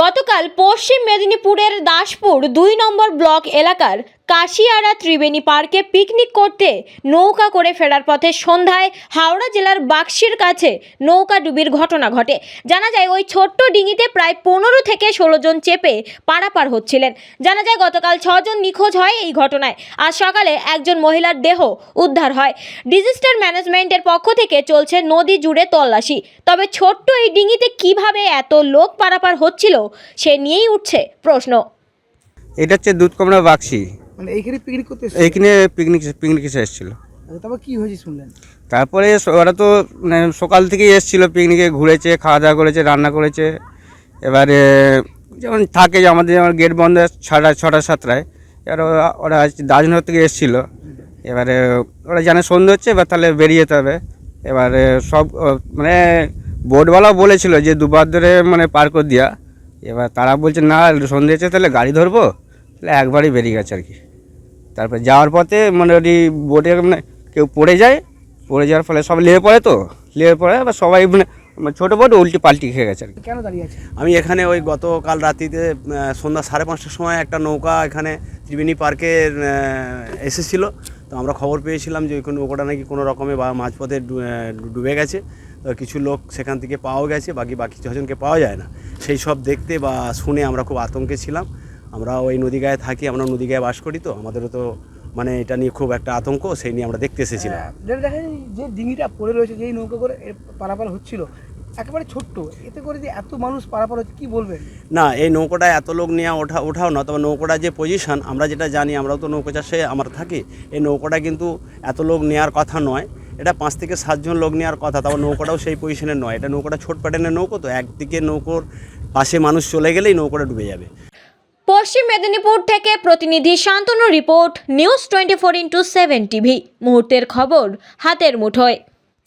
গতকাল পশ্চিম মেদিনীপুরের দাসপুর দুই নম্বর ব্লক এলাকার কাশিয়ারা ত্রিবেণী পার্কে পিকনিক করতে নৌকা করে ফেরার পথে সন্ধ্যায় হাওড়া জেলার বাক্সির কাছে নৌকা ডুবির ঘটনা ঘটে। জানা যায়, ওই ছোট্ট ডিঙিতে প্রায় পনেরো থেকে ষোলো জন চেপে পারাপার হচ্ছিলেন। জানা যায়, গতকাল ছজন নিখোঁজ হয় এই ঘটনায়। আজ সকালে একজন মহিলার দেহ উদ্ধার হয়। ডিজাস্টার ম্যানেজমেন্টের পক্ষ থেকে চলছে নদী জুড়ে তল্লাশি। তবে ছোট্ট এই ডিঙিতে কীভাবে এত লোক পারাপার হচ্ছিল সে নিয়েই উঠছে প্রশ্ন। এটা হচ্ছে দুধ কমড়া বাক্সি। মানে এইখানে পিকনিক করতে এইখানে পিকনিক পিকনিক এসে এসেছিল। আচ্ছা, তারপর কি হয়েছে শুনলেন? তারপরে স- ওরা তো মানে সকাল থেকেই এসেছিল পিকনিকে ঘুরেছে খাওয়া দাওয়া করেছে রান্না করেছে। এবারে যেমন থাকে যে আমাদের যেমন গেট বন্ধ হয় ছটা ছটা সাতটায়। এবার ওরা ওরা আজ দার্জিনগর থেকে এসেছিল। এবারে ওরা জানে সন্ধ্যে হচ্ছে এবার তাহলে বেরিয়ে যেতে হবে। এবারে সব ও, মানে বোর্ডওয়ালাও বলেছিল যে দুবার ধরে মানে পার করে দিয়া এবার তারা বলছে না সন্ধ্যে হচ্ছে তাহলে গাড়ি ধরবো। তাহলে একবারই বেরিয়ে গেছে আর কি। তারপর যাওয়ার পথে মানে ওই বোটে মানে কেউ পড়ে যায় পড়ে যাওয়ার ফলে সব লেবে পড়ে তো লেবে পড়ে আবার সবাই মানে ছোটো বোট উল্টি পাল্টি খেয়ে গেছে আর কি। কেন দাঁড়িয়ে আছে? আমি এখানে ওই গতকাল রাত্রিতে সন্ধ্যা সাড়ে পাঁচটার সময় একটা নৌকা এখানে ত্রিবেণী পার্কে এসেছিল। তো আমরা খবর পেয়েছিলাম যে ওই নৌকাটা নাকি কোনো রকমে বা মাঝপথে ডুবে গেছে। তো কিছু লোক সেখান থেকে পাওয়া গেছে, বাকি বাকি ছজনকে পাওয়া যায় না। সেই সব দেখতে বা শুনে আমরা খুব আতঙ্কে ছিলাম। আমরা ওই নদী গায়ে থাকি, আমরা নদী গায়ে বাস করি তো, আমাদেরও তো মানে এটা নিয়ে খুব একটা আতঙ্ক, সেই নিয়ে আমরা দেখতে এসেছিলাম। যেটা যে ডিঙিটা পড়ে রয়েছে, যেই নৌকা করে পারাপার হচ্ছিল একেবারে ছোট্ট। এতে করে যে এত মানুষ পারাপার হচ্ছে কি বলবেন? না এই নৌকোটা এত লোক নিয়ে ওঠা ওঠাও না তবে নৌকোটা যে পজিশন আমরা যেটা জানি আমরাও তো নৌকো চাষে আমরা থাকি এই নৌকোটা কিন্তু এত লোক নেওয়ার কথা নয় এটা পাঁচ থেকে সাতজন লোক নেওয়ার কথা তবে নৌকোটাও সেই পজিশনের নয় এটা নৌকোটা ছোট প্যাটার্নের নৌকো তো একদিকে নৌকোর পাশে মানুষ চলে গেলেই নৌকোটা ডুবে যাবে। পশ্চিম মেদিনীপুর থেকে প্রতিনিধি Santanu report news twenty four into seven TV মুহূর্তের খবর হাতের মুঠোয়।